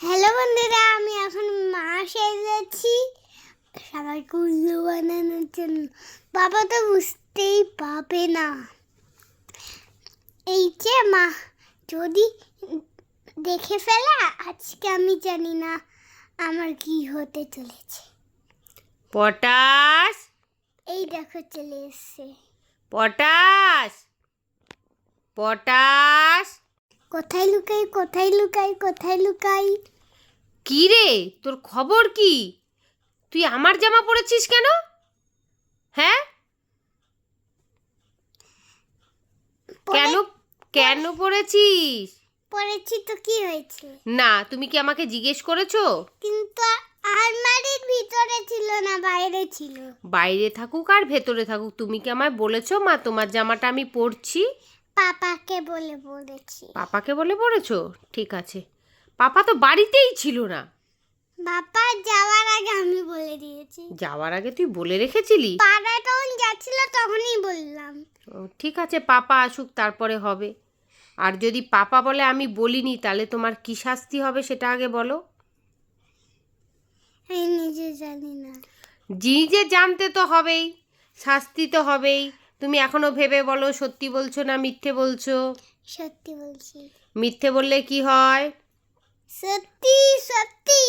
Hello বন্ধুরা আমি এখন মা সেজেছি। সবাইকে উল্লু বানানোর জন্য। বাবা তো বুঝতেই পাবে না। এই যে মা যদি দেখে ফেলা আজকে আমি জানি না আমার কি হতে চলেছে। পটাশ! এই দেখো চলে এসছে। পটাশ! পটাশ! কোথায় লুকাই কোথায় লুকাই কোথায় লুকাই? কি রে? তোর খবর কি? তুই আমার জামা পরেছিস কেন? হ্যাঁ? কেন কেন পরেছিস? পড়েছি তো কি হয়েছে? না তুমি কি আমাকে জিজ্ঞেস করেছ? কিন্তু আলমারির ভিতরে ছিল না বাইরে ছিল। বাইরে থাকুক আর ভেতরে থাকুক। তুমি কি আমায় বলেছ মা তোমার জামাটা আমি পরছি পাপাকে বলে বলেছি পাপাকে বলে পড়েছো? ঠিক আছে। পাপা তো বাড়িতেই ছিল না। বাবা যাওয়ার আগে আমি বলে দিয়েছি। যাওয়ার আগে তুই বলে রেখেছিলি? পাড়া তখন যাচ্ছিল তখনই বললাম। ও, ঠিক আছে পাপা আসুক তারপরে হবে। আর যদি পাপা বলে আমি বলিনি তাহলে তোমার কি শাস্তি হবে সেটা আগে বলো। আমি নিজে জানি না। নিজে জানতে তো হবেই শাস্তি তো হবেই। তুমি এখনও ভেবে বলো সত্যি বলছো না মিথ্যে বলছো? সত্যি বলছি। মিথ্যে বললে কি হয়? সত্যি সত্যি।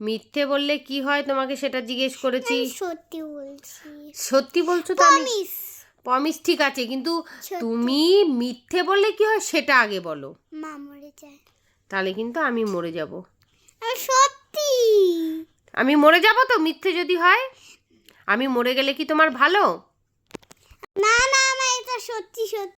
মিথ্যে বললে কি হয়? তোমাকে সেটা জিজ্ঞেস করেছি। সত্যি বলছি। সত্যি বলছো তো আমি? প্রমিস ঠিক আছে কিন্তু তুমি মিথ্যে বললে কি হয় সেটা আগে বলো। মা মরে যায়। তাহলে কিন্তু আমি মরে যাব। সত্যি। আমি মরে যাব তো মিথ্যে যদি হয়? আমি মরে গেলে কি তোমার ভালো? না না না এটা সত্যি সত্যি।